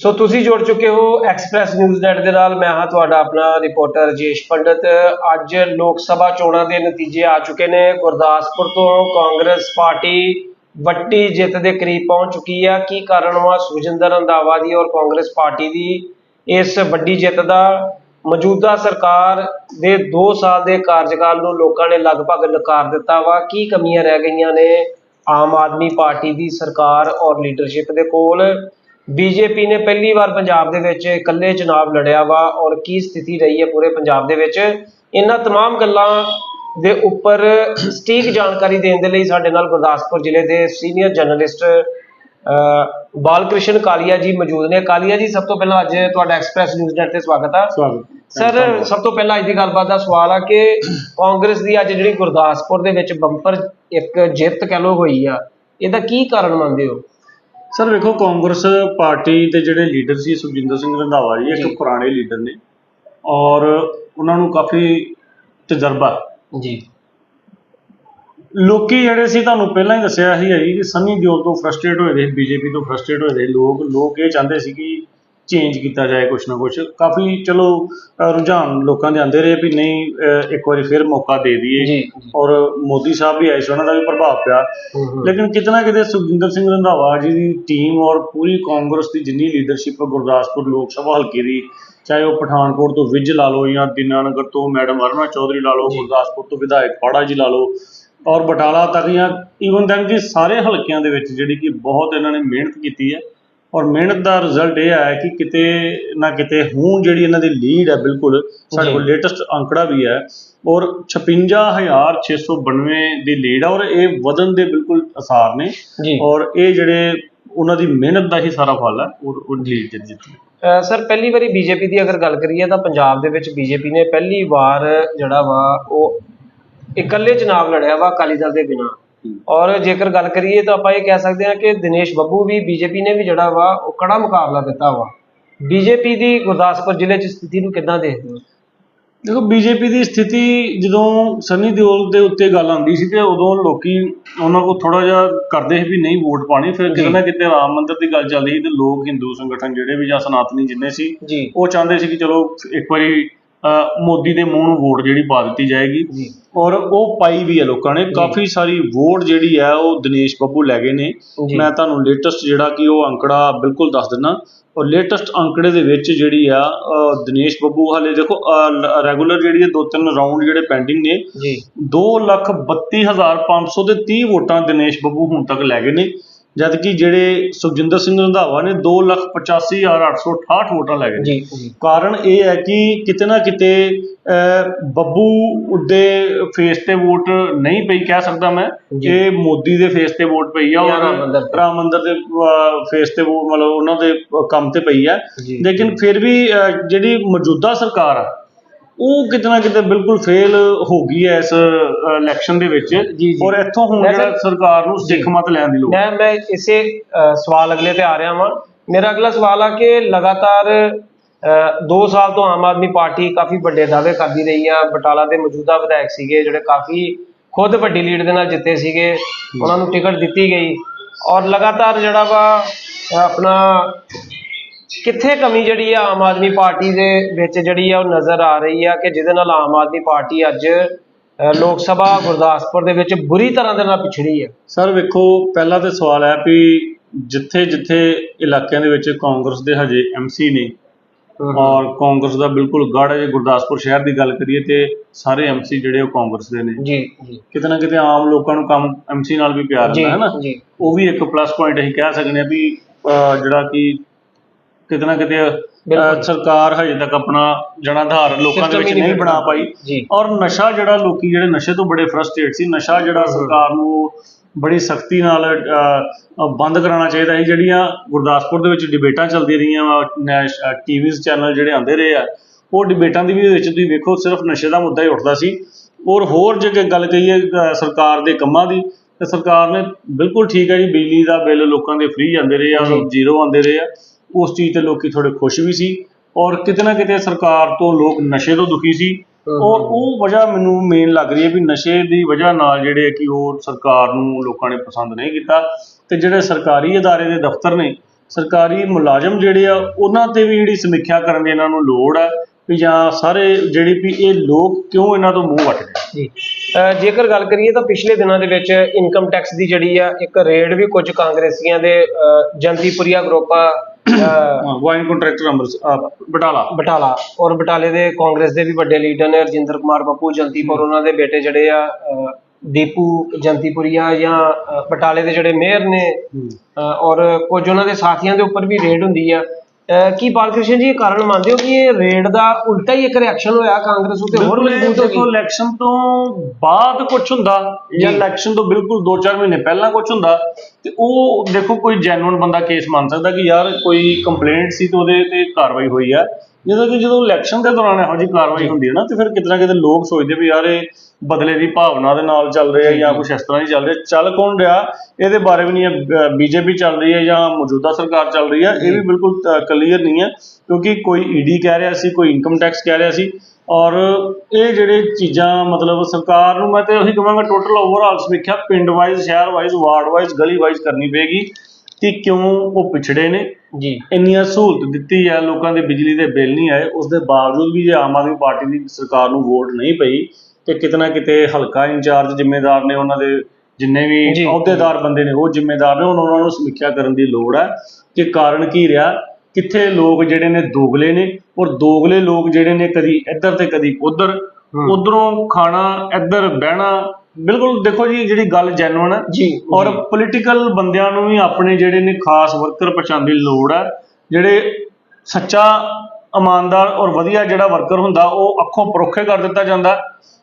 ਸੋ ਤੁਸੀਂ ਜੁੜ ਚੁੱਕੇ ਹੋ ਐਕਸਪ੍ਰੈਸ ਨਿਊਜ਼ ਨੈਟ ਦੇ ਨਾਲ। ਮੈਂ ਹਾਂ ਤੁਹਾਡਾ ਆਪਣਾ ਰਿਪੋਰਟਰ ਰਜੇਸ਼ ਪੰਡਤ। ਅੱਜ ਲੋਕ ਸਭਾ ਚੋਣਾਂ ਦੇ ਨਤੀਜੇ ਆ ਚੁੱਕੇ ਨੇ। ਗੁਰਦਾਸਪੁਰ ਤੋਂ ਕਾਂਗਰਸ ਪਾਰਟੀ ਵੱਡੀ ਜਿੱਤ ਦੇ ਕਰੀਬ ਪਹੁੰਚ ਚੁੱਕੀ ਆ। ਕੀ ਕਾਰਨ ਵਾ? ਸੁਖਜਿੰਦਰ ਰੰਧਾਵਾ ਦੀ ਔਰ ਕਾਂਗਰਸ ਪਾਰਟੀ ਦੀ ਇਸ ਵੱਡੀ ਜਿੱਤ ਦਾ ਮੌਜੂਦਾ ਸਰਕਾਰ ਦੇ 2 ਸਾਲ ਦੇ ਕਾਰਜਕਾਲ ਨੂੰ ਲੋਕਾਂ ਨੇ ਲਗਭਗ ਨਕਾਰ ਦਿੱਤਾ ਵਾ। ਕੀ ਕਮੀਆਂ ਰਹਿ ਗਈਆਂ ਨੇ? ਆਮ ਆਦਮੀ ਪਾਰਟੀ ਦੀ ਸਰਕਾਰ ਔਰ ਲੀਡਰਸ਼ਿਪ ਦੇ ਕੋਲ। ਬੀਜੇਪੀ ਨੇ ਪਹਿਲੀ ਵਾਰ ਪੰਜਾਬ ਦੇ ਵਿੱਚ ਇਕੱਲੇ ਚੁਣਾਵ ਲੜਿਆ ਵਾ ਔਰ ਕੀ ਸਥਿਤੀ ਰਹੀ ਹੈ ਪੂਰੇ ਪੰਜਾਬ ਦੇ ਵਿੱਚ ਇਹਨਾਂ तमाम ਗੱਲਾਂ ਦੇ ਉੱਪਰ ਸਟੀਕ ਜਾਣਕਾਰੀ ਦੇਣ ਦੇ ਲਈ ਸਾਡੇ ਨਾਲ ਗੁਰਦਾਸਪੁਰ ਜ਼ਿਲ੍ਹੇ ਦੇ ਸੀਨੀਅਰ ਜਰਨਲਿਸਟ ਬਾਲਕ੍ਰਿਸ਼ਨ ਕਾਲੀਆ ਜੀ ਮੌਜੂਦ ਨੇ ਕਾਲੀਆ ਜੀ ਸਭ ਤੋਂ ਪਹਿਲਾਂ ਅੱਜ ਤੁਹਾਡਾ ਐਕਸਪ੍ਰੈਸ ਨਿਊਜ਼ ਨੈਟ ਤੇ ਸਵਾਗਤ ਆ ਸਵਾਗਤ ਸਰ ਸਭ ਤੋਂ ਪਹਿਲਾਂ ਅੱਜ ਦੀ ਗੱਲਬਾਤ ਦਾ ਸਵਾਲ ਆ ਕਿ ਕਾਂਗਰਸ ਦੀ ਅੱਜ ਜਿਹੜੀ ਗੁਰਦਾਸਪੁਰ ਦੇ ਵਿੱਚ ਬੰਪਰ ਇੱਕ ਜਿੱਤ ਕਹਿ ਲੋ ਹੋਈ ਆ ਇਹਦਾ ਕੀ ਕਾਰਨ ਮੰਨਦੇ ਹੋ ਸਰ ਵੇਖੋ ਕਾਂਗਰਸ ਪਾਰਟੀ ਦੇ ਜਿਹੜੇ ਲੀਡਰ ਸੀ ਸੁਖਜਿੰਦਰ ਸਿੰਘ ਰੰਧਾਵਾ ਜੀ। ਇੱਕ ਪੁਰਾਣੇ ਲੀਡਰ ਨੇ ਔਰ ਉਹਨਾਂ ਨੂੰ ਕਾਫੀ ਤਜਰਬਾ। ਜੀ। ਲੋਕੀ ਜਿਹੜੇ ਸੀ ਤੁਹਾਨੂੰ ਪਹਿਲਾਂ ਹੀ ਦੱਸਿਆ ਸੀ ਹੈ ਜੀ ਕਿ ਸੰਨੀ ਦਿਓਲ ਤੋਂ ਫਰਸਟ੍ਰੇਟ ਹੋਏ ਦੇ ਬੀਜੇਪੀ ਤੋਂ ਫਰਸਟ੍ਰੇਟ ਹੋਏ ਦੇ ਲੋਕ ਲੋਕ ਇਹ ਚਾਹੁੰਦੇ ਸੀ ਕਿ ਚੇਂਜ ਕੀਤਾ ਜਾਏ ਕੁਛ ਨਾ ਕੁਛ। ਕਾਫੀ ਚਲੋ ਅ, ਰੁਝਾਨ ਲੋਕਾਂ ਦੇ ਆਂਦੇ ਰਹੇ ਵੀ ਨਹੀਂ ਅ, ਇੱਕ ਵਾਰੀ ਫਿਰ ਮੌਕਾ ਦੇ ਦਈਏ। ਜੀ। ਔਰ ਮੋਦੀ ਸਾਹਿਬ ਵੀ ਆਏ ਸੀ ਉਹਨਾਂ ਦਾ ਵੀ ਪ੍ਰਭਾਵ ਪਿਆ। ਲੇਕਿਨ ਕਿਤੇ ਨਾ ਕਿਤੇ ਸੁਖਜਿੰਦਰ ਸਿੰਘ ਰੰਧਾਵਾ ਜੀ ਦੀ ਟੀਮ ਔਰ ਪੂਰੀ ਕਾਂਗਰਸ ਦੀ ਜਿੰਨੀ ਲੀਡਰਸ਼ਿਪ ਗੁਰਦਾਸਪੁਰ ਲੋਕ ਸਭਾ ਹਲਕੇ ਦੀ ਚਾਹੇ ਉਹ ਪਠਾਨਕੋਟ ਤੋਂ ਵਿਜ ਲਾ ਲਓ ਜਾਂ ਦੀਨਾਨਗਰ ਤੋਂ ਮੈਡਮ ਅਰੁਣਾ ਚੌਧਰੀ ਲਾ ਲਓ ਜੀ। ਗੁਰਦਾਸਪੁਰ ਤੋਂ ਵਿਧਾਇਕ ਪਾੜਾ ਜੀ ਲਾ ਲਓ ਔਰ ਬਟਾਲਾ ਤੱਕ ਜਾਂ ਈਵਨ ਦੈਨ ਕਿ ਸਾਰੇ ਹਲਕਿਆਂ ਦੇ ਵਿੱਚ ਜਿਹੜੀ ਕਿ ਬਹੁਤ ਇਹਨਾਂ ਨੇ ਮਿਹਨਤ ਕੀਤੀ ਹੈ। ਔਰ ਮਿਹਨਤ ਦਾ ਰਿਜ਼ਲਟ ਇਹ ਆਇਆ ਕਿ ਕਿਤੇ ਨਾ ਕਿਤੇ ਹੁਣ ਜਿਹੜੀ ਇਹਨਾਂ ਦੀ ਲੀਡ ਹੈ ਬਿਲਕੁਲ ਸਾਡੇ। ਕੋਲ ਲੇਟੈਸਟ ਅੰਕੜਾ ਵੀ ਹੈ ਔਰ 56692 ਦੀ ਲੀਡ ਹੈ ਔਰ ਇਹ ਵਧਣ ਦੇ ਬਿਲਕੁਲ ਅਸਾਰ ਨੇ ਔਰ ਇਹ ਜਿਹੜੇ ਉਹਨਾਂ ਦੀ ਮਿਹਨਤ ਦਾ ਹੀ ਸਾਰਾ ਫਲ ਹੈ ਔਰ ਉਹ ਲੀਡ ਜਿੱਤ ਜਿੱਤੀ ਸਰ ਪਹਿਲੀ ਵਾਰੀ ਬੀਜੇਪੀ ਦੀ ਅਗਰ ਗੱਲ ਕਰੀਏ ਤਾਂ ਪੰਜਾਬ ਦੇ ਵਿੱਚ ਬੀਜੇਪੀ ਨੇ ਪਹਿਲੀ ਵਾਰ ਜਿਹੜਾ ਵਾ ਉਹ ਇਕੱਲੇ ਚੁਣਾਵ ਲੜਿਆ ਵਾ ਅਕਾਲੀ ਦਲ ਦੇ ਬਿਨਾਂ। ਔਰ ਜੇਕਰ ਗੱਲ ਕਰੀਏ ਤਾਂ ਆਪਾਂ ਇਹ ਕਹਿ ਸਕਦੇ ਹਾਂ ਕਿ ਦਿਨੇਸ਼ ਬੱਬੂ ਵੀ ਬੀਜੇਪੀ ਨੇ ਵੀ ਜਿਹੜਾ ਵਾ ਉਹ ਕੜਾ ਮੁਕਾਬਲਾ ਦਿੱਤਾ ਵਾ। ਬੀਜੇਪੀ ਦੀ ਗੁਰਦਾਸਪੁਰ ਜ਼ਿਲ੍ਹੇ 'ਚ ਸਥਿਤੀ ਨੂੰ ਕਿੱਦਾਂ ਦੇਖਦੇ ਹੋ? ਦੇਖੋ ਬੀਜੇਪੀ ਦੀ ਸਥਿਤੀ ਜਦੋਂ ਸੰਨੀ ਦਿਓਲ ਦੇ ਉੱਤੇ ਗੱਲ ਆਉਂਦੀ ਸੀ ਤੇ ਉਦੋਂ ਲੋਕੀ ਉਹਨਾਂ ਕੋਲ ਥੋੜਾ ਜਿਹਾ ਕਰਦੇ ਸੀ ਵੀ ਨਹੀਂ ਵੋਟ ਪਾਣੀ ਫਿਰ ਕਿਤੇ। ਨਾ ਕਿਤੇ ਰਾਮ ਮੰਦਿਰ ਦੀ ਗੱਲ ਚੱਲਦੀ ਸੀ ਤੇ ਲੋਕ ਹਿੰਦੂ ਸੰਗਠਨ ਜਿਹੜੇ ਵੀ ਜਾਂ ਸਨਾਤਨੀ ਜਿੰਨੇ ਸੀ ਉਹ ਚਾਹੁੰਦੇ ਸੀ ਕਿ ਚਲੋ ਇੱਕ ਵਾਰੀ ਮੋਦੀ ਦੇ ਮੂੰਹ ਨੂੰ ਵੋਟ ਜਿਹੜੀ ਪਾ ਦਿੱਤੀ ਜਾਏਗੀ। ਔਰ ਉਹ ਪਾਈ ਵੀ ਹੈ ਲੋਕਾਂ ਨੇ। ਕਾਫੀ ਸਾਰੀ ਵੋਟ ਜਿਹੜੀ ਹੈ ਉਹ ਦਿਨੇਸ਼ ਬੱਬੂ ਲੈ ਗਏ ਨੇ। ਮੈਂ ਤੁਹਾਨੂੰ ਲੇਟੈਸਟ ਜਿਹੜਾ ਕਿ ਉਹ ਅੰਕੜਾ ਬਿਲਕੁਲ ਦੱਸ ਦਿੰਦਾ। ਔਰ ਲੇਟੈਸਟ ਅੰਕੜੇ ਦੇ ਵਿੱਚ ਜਿਹੜੀ ਆ ਦਿਨੇਸ਼ ਬੱਬੂ ਹਾਲੇ ਦੇਖੋ ਰੈਗੂਲਰ ਜਿਹੜੀ ਹੈ ਦੋ ਤਿੰਨ ਰਾਊਂਡ ਜਿਹੜੇ ਪੈਂਡਿੰਗ ਨੇ। ਜੀ। 232500 ਦੇ 30 ਵੋਟਾਂ ਦਿਨੇਸ਼ ਬੱਬੂ ਹੁਣ ਤੱਕ ਲੈ ਗਏ ਨੇ। ਜਦ ਕਿ ਜਿਹੜੇ ਸੁਖਜਿੰਦਰ ਸਿੰਘ ਰੰਧਾਵਾ ਨੇ 285868 ਵੋਟਾਂ ਲੈ ਗਏ। ਜੀ ਕਾਰਨ ਇਹ ਹੈ ਕਿ ਕਿਤੇ ਨਾ ਕਿਤੇ ਬੱਬੂ ਦੇ ਫੇਸ ਤੇ ਵੋਟ ਨਹੀਂ ਪਈ ਕਹਿ ਸਕਦਾ ਮੈਂ। ਇਹ ਮੋਦੀ ਦੇ ਫੇਸ ਤੇ ਵੋਟ ਪਈ ਆ ਜਾਂ ਰਾਮ ਮੰਦਿਰ ਔਰ। ਰਾਮ ਮੰਦਿਰ ਦੇ ਫੇਸ ਤੇ ਵੋਟ ਮਤਲਬ ਉਹਨਾਂ ਦੇ ਕੰਮ ਤੇ ਪਈ ਜੀ। ਲੇਕਿਨ ਫਿਰ ਵੀ ਜਿਹੜੀ ਮੌਜੂਦਾ ਸਰਕਾਰ ਆ ਉਹ ਕਿਤੇ ਨਾ ਕਿਤੇ ਬਿਲਕੁਲ ਫੇਲ ਹੋ ਗਈ ਹੈ ਇਸ ਇਲੈਕਸ਼ਨ ਦੇ ਵਿੱਚ। ਜੀ, ਜੀ। ਔਰ ਇੱਥੋਂ ਹੁਣ ਮੈਂ ਜਿਹੜਾ ਸਰਕਾਰ ਨੂੰ ਸਿੱਖ ਮਤ ਲੈਣ ਦੀ ਲੋੜ ਹੈ। ਮੈਂ ਇਸੇ ਅ, ਸਵਾਲ ਅਗਲੇ ਤੇ ਆ ਰਿਹਾ ਵਾਂ। ਮੇਰਾ ਅਗਲਾ ਸਵਾਲ ਆ ਕਿ ਲਗਾਤਾਰ 2 ਸਾਲ ਤੋਂ ਆਮ ਆਦਮੀ ਪਾਰਟੀ ਕਾਫੀ ਵੱਡੇ ਦਾਅਵੇ ਕਰਦੀ ਰਹੀ ਆ। ਬਟਾਲਾ ਦੇ ਮੌਜੂਦਾ ਵਿਧਾਇਕ ਸੀਗੇ ਜਿਹੜੇ ਕਾਫੀ ਖੁਦ ਵੱਡੀ ਲੀਡ ਦੇ ਨਾਲ ਜਿੱਤੇ ਸੀਗੇ। ਉਹਨਾਂ ਨੂੰ ਟਿਕਟ ਦਿੱਤੀ ਗਈ। ਔਰ ਲਗਾਤਾਰ ਜਿਹੜਾ ਵਾ ਅ, ਆਪਣਾ ਕਿੱਥੇ ਕਮੀ ਜਿਹੜੀ ਆ ਆਮ ਆਦਮੀ ਪਾਰਟੀ ਦੇ ਵਿੱਚ ਜਿਹੜੀ ਆ ਉਹ ਨਜ਼ਰ ਆ ਰਹੀ ਆ ਕਿ ਜਿਹਦੇ ਨਾਲ ਆਮ ਆਦਮੀ ਪਾਰਟੀ ਅੱਜ ਲੋਕ ਸਭਾ ਗੁਰਦਾਸਪੁਰ ਦੇ ਵਿੱਚ ਬੁਰੀ ਤਰ੍ਹਾਂ ਦੇ ਨਾਲ ਪਿਛੜੀ ਹੈ ਸਰ ਵੇਖੋ ਪਹਿਲਾ ਤੇ ਸਵਾਲ ਹੈ ਵੀ ਜਿੱਥੇ ਜਿੱਥੇ ਇਲਾਕਿਆਂ ਦੇ ਵਿੱਚ ਕਾਂਗਰਸ ਦੇ ਹਜੇ ਐਮਸੀ ਨੇ ਔਰ ਕਾਂਗਰਸ ਦਾ ਬਿਲਕੁਲ ਗੜ ਹੈ ਜੇ ਗੁਰਦਾਸਪੁਰ ਸ਼ਹਿਰ ਦੀ ਗੱਲ ਕਰੀਏ ਤੇ ਸਾਰੇ ਐਮਸੀ ਜਿਹੜੇ ਉਹ ਕਾਂਗਰਸ ਦੇ ਨੇ। ਜੀ ਜੀ। ਕਿਤੇ ਨਾ ਕਿਤੇ ਆਮ ਲੋਕਾਂ ਨੂੰ ਕੰਮ ਐਮਸੀ ਨਾਲ ਵੀ ਪਿਆਰ ਹੁੰਦਾ ਹੈ ਨਾ? ਉਹ ਵੀ ਇੱਕ ਪਲੱਸ ਪੁਆਇੰਟ ਅਸੀਂ ਕਹਿ ਸਕਦੇ ਹਾਂ ਵੀ ਜਿਹੜਾ ਕਿ ਕਿਤੇ ਨਾ ਕਿਤੇ ਅਹ, ਬਿਲਕੁਲ। ਸਰਕਾਰ ਹਜੇ ਤੱਕ ਆਪਣਾ ਜਨਾਧਾਰ ਲੋਕਾਂ ਦੇ System ਵਿੱਚ ਹੀ ਨਹੀਂ ਨਹੀਂ ਬਣਾ ਪਾਈ। ਜੀ। ਔਰ ਨਸ਼ਾ ਜਿਹੜਾ ਲੋਕੀ ਜਿਹੜੇ ਨਸ਼ੇ ਤੋਂ ਬੜੇ ਫਰਸਟ੍ਰੇਟ ਸੀ ਨਸ਼ਾ ਜਿਹੜਾ ਸਰਕਾਰ ਨੂੰ ਬੜੀ ਸਖਤੀ ਨਾਲ ਅਹ, ਅਹ, ਬੰਦ ਕਰਾਉਣਾ ਚਾਹੀਦਾ ਸੀ। ਜਿਹੜੀਆਂ ਗੁਰਦਾਸਪੁਰ ਦੇ ਵਿੱਚ ਡਿਬੇਟਾਂ ਚੱਲਦੀਆਂ ਰਹੀਆਂ ਟੀਵੀਜ਼ ਚੈਨਲ ਜਿਹੜੇ ਆਉਂਦੇ ਰਹੇ ਆ ਉਹ ਡਿਬੇਟਾਂ ਦੀ ਵੀ ਵਿੱਚ ਤੁਸੀਂ ਵੇਖੋ ਸਿਰਫ ਨਸ਼ੇ ਦਾ ਮੁੱਦਾ ਹੀ ਉੱਠਦਾ ਸੀ। ਔਰ ਹੋਰ ਜੇ ਗੱਲ ਕਹੀਏ ਅਹ, ਸਰਕਾਰ ਦੇ ਕੰਮਾਂ ਦੀ ਤੇ ਸਰਕਾਰ ਨੇ ਬਿਲਕੁਲ ਠੀਕ ਹੈ ਜੀ ਬਿਜਲੀ ਦਾ ਬਿੱਲ ਲੋਕਾਂ ਦੇ ਫ੍ਰੀ ਆਉਂਦੇ ਰਹੇ ਆ ਜੀ। ਜ਼ੀਰੋ ਆਉਂਦੇ ਰਹੇ ਆ। ਉਸ ਚੀਜ਼ ਤੇ ਲੋਕੀ ਥੋੜੇ ਖੁਸ਼ ਵੀ ਸੀ ਔਰ ਕਿਤੇ ਨਾ ਕਿਤੇ ਸਰਕਾਰ ਤੋਂ ਲੋਕ ਨਸ਼ੇ ਤੋਂ ਦੁਖੀ ਸੀ ਔਰ ਉਹ ਵਜ੍ਹਾ ਮੈਨੂੰ ਮੇਨ ਲੱਗ ਰਹੀ ਹੈ ਵੀ ਨਸ਼ੇ ਦੀ ਵਜ੍ਹਾ ਨਾਲ ਜਿਹੜੇ ਕਿ ਉਹ ਸਰਕਾਰ ਨੂੰ ਲੋਕਾਂ ਨੇ ਪਸੰਦ ਨਹੀਂ ਕੀਤਾ ਤੇ ਜਿਹੜੇ ਸਰਕਾਰੀ ਅਦਾਰੇ ਦੇ ਦਫ਼ਤਰ ਨੇ ਸਰਕਾਰੀ ਮੁਲਾਜ਼ਮ ਜਿਹੜੇ ਆ ਉਹਨਾਂ ਤੇ ਵੀ ਜਿਹੜੀ ਸਮੀਖਿਆ ਕਰਨ ਦੀ ਇਹਨਾਂ ਨੂੰ ਲੋੜ ਹੈ ਵੀ ਜਾਂ ਸਾਰੇ ਜਿਹੜੀ ਵੀ ਇਹ ਲੋਕ ਕਿਉਂ ਇਹਨਾਂ ਤੋਂ ਮੂੰਹ ਵੱਟ ਰਹੇ ਜੀ। ਜੇਕਰ ਗੱਲ ਕਰੀਏ ਤਾਂ ਪਿਛਲੇ ਦਿਨਾਂ ਦੇ ਵਿੱਚ ਇਨਕਮ ਟੈਕਸ ਦੀ ਜਿਹੜੀ ਆ ਇੱਕ ਰੇਡ ਵੀ ਕੁਝ ਕਾਂਗਰਸੀਆਂ ਦੇ ਅਹ, Jantipuria group wine contractor Amritsar Batala. Batala. ਔਰ ਬਟਾਲੇ ਦੇ ਕਾਂਗਰਸ ਦੇ ਵੀ ਵੱਡੇ ਲੀਡਰ ਨੇ ਰਜਿੰਦਰ ਕੁਮਾਰ ਬੱਪੂ ਜੰਤੀਪੁਰ ਉਹਨਾਂ ਦੇ ਬੇਟੇ ਜਿਹੜੇ ਆ ਅਹ, ਦੀਪੂ ਜੰਤੀਪੁਰੀਆ ਜਾਂ ਅਹ, ਬਟਾਲੇ ਦੇ ਜਿਹੜੇ ਮੇਅਰ ਨੇ ਅਹ, ਔਰ ਕੁਝ ਉਹਨਾਂ ਦੇ ਸਾਥੀਆਂ ਦੇ ਉੱਪਰ ਵੀ ਰੇਡ ਹੁੰਦੀ ਆ। ਕੀ ਬਾਲਕ੍ਰਿਸ਼ਨ ਜੀ ਇਹ ਕਾਰਨ ਮੰਨਦੇ ਹੋ ਕਿ ਇਹ ਰੇਡ ਦਾ ਉਲਟਾ ਹੀ ਇੱਕ ਰਿਐਕਸ਼ਨ ਹੋਇਆ ਕਾਂਗਰਸ ਉੱਤੇ ਹੋਰ ਮਜ਼ਬੂਤ ਹੋ ਦੇਖੋ ਗਈ? ਇਲੈਕਸ਼ਨ ਤੋਂ ਬਾਅਦ ਕੁਝ ਹੁੰਦਾ ਜੀ। ਇਲੈਕਸ਼ਨ ਤੋਂ ਬਿਲਕੁਲ 2-4 ਮਹੀਨੇ ਪਹਿਲਾਂ ਕੁਝ ਹੁੰਦਾ ਤੇ ਉਹ ਦੇਖੋ ਕੋਈ ਜੈਨੂਨ ਬੰਦਾ ਕੇਸ ਮੰਨ ਸਕਦਾ ਕਿ ਯਾਰ ਕੋਈ ਕੰਪਲੇਂਟ ਸੀ ਤੇ ਉਹਦੇ ਤੇ ਕਾਰਵਾਈ ਹੋਈ ਆ। ਜਦੋਂ ਕਿ ਜਦੋਂ ਇਲੈਕਸ਼ਨ ਦੇ ਦੌਰਾਨ ਇਹੋ ਜਿਹੀ ਕਾਰਵਾਈ ਹੁੰਦੀ ਹੈ ਨਾ, ਤੇ ਫਿਰ ਕਿਤੇ ਨਾ ਕਿਤੇ ਲੋਕ ਸੋਚਦੇ ਵੀ ਯਾਰ ਇਹ ਬਦਲੇ ਦੀ ਭਾਵਨਾ ਦੇ ਨਾਲ ਚੱਲ ਰਿਹਾ ਜਾਂ ਕੁਝ ਇਸ ਤਰ੍ਹਾਂ ਹੀ ਚੱਲ ਰਿਹਾ। ਚੱਲ ਕੌਣ ਰਿਹਾ? ਇਹਦੇ ਬਾਰੇ ਵੀ ਨਹੀਂ ਬੀਜੇਪੀ ਚੱਲ ਰਹੀ ਹੈ ਜਾਂ ਮੌਜੂਦਾ ਸਰਕਾਰ ਚੱਲ ਰਹੀ ਹੈ। ਇਹ ਵੀ ਬਿਲਕੁਲ ਕਲੀਅਰ ਨਹੀਂ ਹੈ। ਕਿਉਂਕਿ ਕੋਈ ਈਡੀ ਕਹਿ ਰਿਹਾ ਸੀ ਕੋਈ ਇਨਕਮ ਟੈਕਸ ਕਹਿ ਰਿਹਾ ਸੀ ਔਰ ਇਹ ਜਿਹੜੇ ਚੀਜ਼ਾਂ ਮਤਲਬ ਸਰਕਾਰ ਨੂੰ ਮੈਂ ਤੇ ਉਹੀ ਕਹਾਂਗਾ ਟੋਟਲ ਓਵਰਆਲ ਸਮੀਖਿਆ ਪਿੰਡ ਵਾਈਜ਼ ਸ਼ਹਿਰ ਵਾਈਜ਼ ਵਾਰਡ ਵਾਈਜ਼ ਗਲੀ ਵਾਈਜ਼ ਕਰਨੀ ਪਏਗੀ ਕਿ ਕਿਉਂ ਉਹ ਪਿਛੜੇ ਨੇ। ਜੀ। ਇੰਨੀਆਂ ਸਹੂਲਤ ਦਿੱਤੀ ਹੈ ਲੋਕਾਂ ਦੇ ਬਿਜਲੀ ਦੇ ਬਿੱਲ ਨਹੀਂ ਆਏ ਉਸ ਦੇ ਬਾਵਜੂਦ ਵੀ ਜੇ ਆਮ ਆਦਮੀ ਪਾਰਟੀ ਦੀ ਸਰਕਾਰ ਨੂੰ ਵੋਟ ਨਹੀਂ ਪਈ ਤੇ ਕਿਤੇ ਨਾ ਕਿਤੇ ਹਲਕਾ ਇੰਚਾਰਜ ਜ਼ਿੰਮੇਦਾਰ ਨੇ ਉਹਨਾਂ ਦੇ ਜਿੰਨੇ ਵੀ। ਅਹੁਦੇਦਾਰ ਬੰਦੇ ਨੇ ਉਹ ਜ਼ਿੰਮੇਦਾਰ ਨੇ ਉਹਨਾਂ ਨੂੰ ਸਮੀਖਿਆ ਕਰਨ ਦੀ ਲੋੜ ਹੈ ਕਿ ਕਾਰਨ ਕੀ ਰਿਹਾ। ਕਿੱਥੇ ਲੋਕ ਜਿਹੜੇ ਨੇ ਦੋਗਲੇ ਨੇ ਔਰ ਦੋਗਲੇ ਲੋਕ ਜਿਹੜੇ ਨੇ ਕਦੀ ਇੱਧਰ ਤੇ ਕਦੀ ਉੱਧਰ। ਉਧਰੋਂ ਖਾਣਾ ਇੱਧਰ ਬਹਿਣਾ ਬਿਲਕੁਲ ਦੇਖੋ ਜੀ ਜਿਹੜੀ ਗੱਲ ਜੈਨੂਇਨ ਹੈ ਜੀ ਔਰ ਪੋਲੀਟੀਕਲ ਬੰਦਿਆਂ ਨੂੰ ਵੀ ਆਪਣੇ ਜਿਹੜੇ ਨੇ ਖਾਸ ਵਰਕਰ ਪਛਾਣ ਦੀ ਲੋੜ ਹੈ ਜਿਹੜੇ ਸੱਚਾ ਇਮਾਨਦਾਰ ਔਰ ਵਧੀਆ ਜਿਹੜਾ ਵਰਕਰ ਹੁੰਦਾ ਉਹ ਅੱਖੋਂ ਪਰੋਖੇ ਕਰ ਦਿੱਤਾ ਜਾਂਦਾ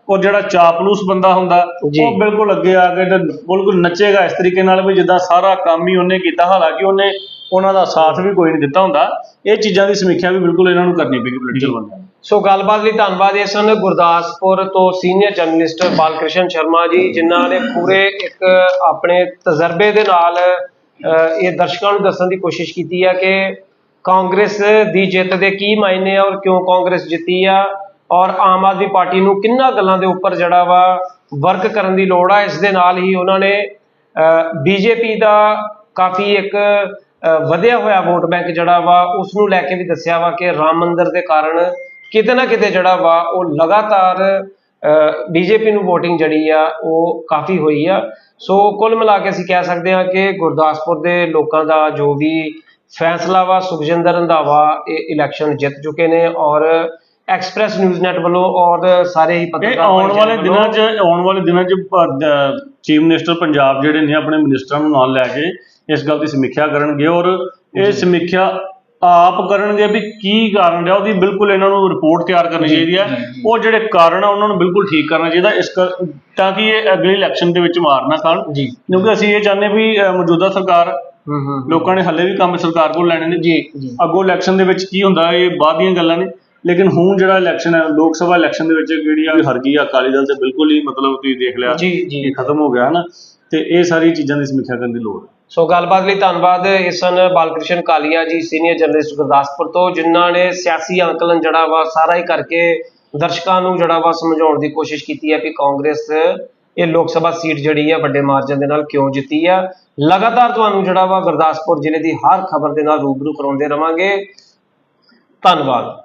ਔਰ ਜਿਹੜਾ ਚਾਪਲੂਸ ਬੰਦਾ ਹੁੰਦਾ। ਉਹ ਬਿਲਕੁਲ ਅੱਗੇ ਆ ਕੇ ਤੇ ਬਿਲਕੁਲ ਨੱਚੇਗਾ ਇਸ ਤਰੀਕੇ ਨਾਲ ਵੀ ਜਿੱਦਾਂ ਸਾਰਾ ਕੰਮ ਹੀ ਉਹਨੇ ਕੀਤਾ ਹਾਲਾਂਕਿ ਉਹਨੇ ਉਹਨਾਂ ਦਾ ਸਾਥ ਵੀ ਕੋਈ ਨਹੀਂ ਦਿੱਤਾ ਹੁੰਦਾ। ਇਹ ਚੀਜ਼ਾਂ ਦੀ ਸਮੀਖਿਆ ਵੀ ਬਿਲਕੁਲ ਇਹਨਾਂ ਨੂੰ ਕਰਨੀ ਪਏਗੀ ਪੋਲੀਟੀਕਲ ਬੰਦਿਆਂ ਨੂੰ। ਸੋ ਗੱਲਬਾਤ ਲਈ ਧੰਨਵਾਦ ਇਹ ਸਨ ਗੁਰਦਾਸਪੁਰ ਤੋਂ ਸੀਨੀਅਰ ਜਰਨਲਿਸਟ ਬਾਲਕ੍ਰਿਸ਼ਨ ਸ਼ਰਮਾ ਜੀ ਜਿਨ੍ਹਾਂ ਨੇ ਪੂਰੇ ਇੱਕ ਆਪਣੇ ਤਜਰਬੇ ਦੇ ਨਾਲ ਇਹ ਦਰਸ਼ਕਾਂ ਨੂੰ ਦੱਸਣ ਦੀ ਕੋਸ਼ਿਸ਼ ਕੀਤੀ ਹੈ ਕਿ ਕਾਂਗਰਸ ਦੀ ਜਿੱਤ ਦੇ ਕੀ ਮਾਇਨੇ ਆ ਔਰ ਕਿਉਂ ਕਾਂਗਰਸ ਜਿੱਤੀ ਆ ਔਰ ਆਮ ਆਦਮੀ ਪਾਰਟੀ ਨੂੰ ਕਿੰਨਾ ਗੱਲਾਂ ਦੇ ਉੱਪਰ ਜਿਹੜਾ ਵਾ ਵਰਕ ਕਰਨ ਦੀ ਲੋੜ ਆ। ਇਸ ਦੇ ਨਾਲ ਹੀ ਉਹਨਾਂ ਨੇ ਬੀਜੇਪੀ ਦਾ ਕਾਫੀ ਇੱਕ ਵਧਿਆ ਹੋਇਆ ਵੋਟ ਬੈਂਕ ਜਿਹੜਾ ਵਾ ਉਸ ਨੂੰ ਲੈ ਕੇ ਵੀ ਦੱਸਿਆ ਵਾ ਕਿ ਰਾਮ ਮੰਦਿਰ ਦੇ ਕਾਰਨ ਕਿਤੇ ਨਾ ਕਿਤੇ ਜਿਹੜਾ ਵਾ, ਉਹ ਲਗਾਤਾਰ ਬੀਜੇਪੀ ਨੂੰ VOTING ਜਿਹੜੀ ਆ, ਉਹ ਕਾਫੀ ਹੋਈ ਆ। ਸੋ ਕੁੱਲ ਮਿਲਾ ਕੇ ਅਸੀਂ ਕਹਿ ਸਕਦੇ ਹਾਂ ਕਿ ਗੁਰਦਾਸਪੁਰ ਦੇ ਲੋਕਾਂ ਦਾ ਜੋ ਵੀ ਫੈਸਲਾ ਵਾ, ਸੁਖਜਿੰਦਰ ਰੰਧਾਵਾ, ਇਹ ਇਲੈਕਸ਼ਨ ਜਿੱਤ ਚੁੱਕੇ ਨੇ ਔਰ ਐਕਸਪ੍ਰੈਸ ਨਿਊਜ਼ ਨੈਟ ਵੱਲੋਂ ਔਰ ਸਾਰੇ ਹੀ ਇਹ ਪੱਤਰਕਾਰ ਆਉਣ ਵਾਲੇ ਭਾਈਚਾਰੇ ਦਿਨਾਂ ਵੱਲੋਂ 'ਚ ਆਉਣ ਵਾਲੇ ਦਿਨਾਂ 'ਚ ਚੀਫ ਮਿਨਿਸਟਰ ਪੰਜਾਬ ਜਿਹੜੇ ਨੇ ਆਪਣੇ ਮਿਨਿਸਟਰਾਂ ਨੂੰ ਨਾਲ ਲੈ ਕੇ ਇਸ ਗੱਲ ਦੀ ਸਮੀਖਿਆ ਕਰਨਗੇ ਔਰ ਇਹ ਸਮੀਖਿਆ ਆਪ ਕਰਨਗੇ ਵੀ ਕੀ ਕਾਰਨ ਰਿਹਾ ਉਹਦੀ ਬਿਲਕੁਲ ਇਹਨਾਂ ਨੂੰ ਰਿਪੋਰਟ ਤਿਆਰ ਕਰਨੀ ਚਾਹੀਦੀ ਹੈ। ਉਹ ਜਿਹੜੇ ਕਾਰਨ ਆ ਉਹਨਾਂ ਨੂੰ ਬਿਲਕੁਲ ਠੀਕ ਕਰਨਾ ਚਾਹੀਦਾ। ਇਸ ਕਰ- ਤਾਂ ਕਿ ਇਹ ਅਗਲੀ ਇਲੈਕਸ਼ਨ ਦੇ ਵਿੱਚ ਮਾਰ ਨਾ ਖਾਣ। ਜੀ। ਕਿਉਂਕਿ ਅਸੀਂ ਇਹ ਚਾਹੁੰਦੇ ਵੀ ਅਹ, ਮੌਜੂਦਾ ਸਰਕਾਰ ਹੂੰ ਹੂੰ ਲੋਕਾਂ ਨੇ ਹੱਲੇ ਵੀ ਕੰਮ ਸਰਕਾਰ ਕੋਲ ਲੈਣੇ ਨੇ। ਜੀ ਜੀ। ਅੱਗੋਂ ਇਲੈਕਸ਼ਨ ਦੇ ਵਿੱਚ ਕੀ ਹੁੰਦਾ ਇਹ ਬਾਅਦ ਦੀਆਂ ਗੱਲਾਂ ਨੇ। ਲੇਕਿਨ ਹੁਣ ਜਿਹੜਾ ਇਲੈਕਸ਼ਨ ਹੈ ਲੋਕ ਸਭਾ ਇਲੈਕਸ਼ਨ ਦੇ ਵਿੱਚ ਜਿਹੜੀ ਆ ਹਰ ਗਈ ਆ ਅਕਾਲੀ ਦਲ ਤੇ ਬਿਲਕੁਲ ਹੀ ਮਤਲਬ ਤੁਸੀਂ ਦੇਖ ਲਿਆ ਜੀ ਖਤਮ ਹੋ ਗਿਆ ਨਾ ਤੇ ਇਹ ਸਾਰੀ ਚੀਜ਼ਾਂ ਦੀ ਸਮੀਖਿਆ ਕਰਨ ਦੀ ਲੋੜ ਹੈ। ਸੋ ਗੱਲਬਾਤ ਲਈ ਧੰਨਵਾਦ ਇਹ ਸਨ ਬਾਲਕ੍ਰਿਸ਼ਨ ਕਾਲੀਆ ਜੀ ਸੀਨੀਅਰ ਜਰਨਲਿਸਟ ਗੁਰਦਾਸਪੁਰ ਤੋਂ ਜਿਨ੍ਹਾਂ ਨੇ ਸਿਆਸੀ ਅੰਕਲਨ ਜਿਹੜਾ ਵਾ ਸਾਰਾ ਹੀ ਕਰਕੇ ਦਰਸ਼ਕਾਂ ਨੂੰ ਜਿਹੜਾ ਵਾ ਸਮਝਾਉਣ ਦੀ ਕੋਸ਼ਿਸ਼ ਕੀਤੀ ਹੈ ਕਿ ਕਾਂਗਰਸ ਇਹ ਲੋਕ ਸਭਾ ਸੀਟ ਜਿਹੜੀ ਆ ਵੱਡੇ ਮਾਰਜਨ ਦੇ ਨਾਲ ਕਿਉਂ ਜਿੱਤੀ ਆ। ਲਗਾਤਾਰ ਤੁਹਾਨੂੰ ਜਿਹੜਾ ਵਾ ਗੁਰਦਾਸਪੁਰ ਜ਼ਿਲ੍ਹੇ ਦੀ ਹਰ ਖਬਰ ਦੇ ਨਾਲ ਰੂਬਰੂ ਕਰਾਉਂਦੇ ਰਵਾਂਗੇ। ਧੰਨਵਾਦ।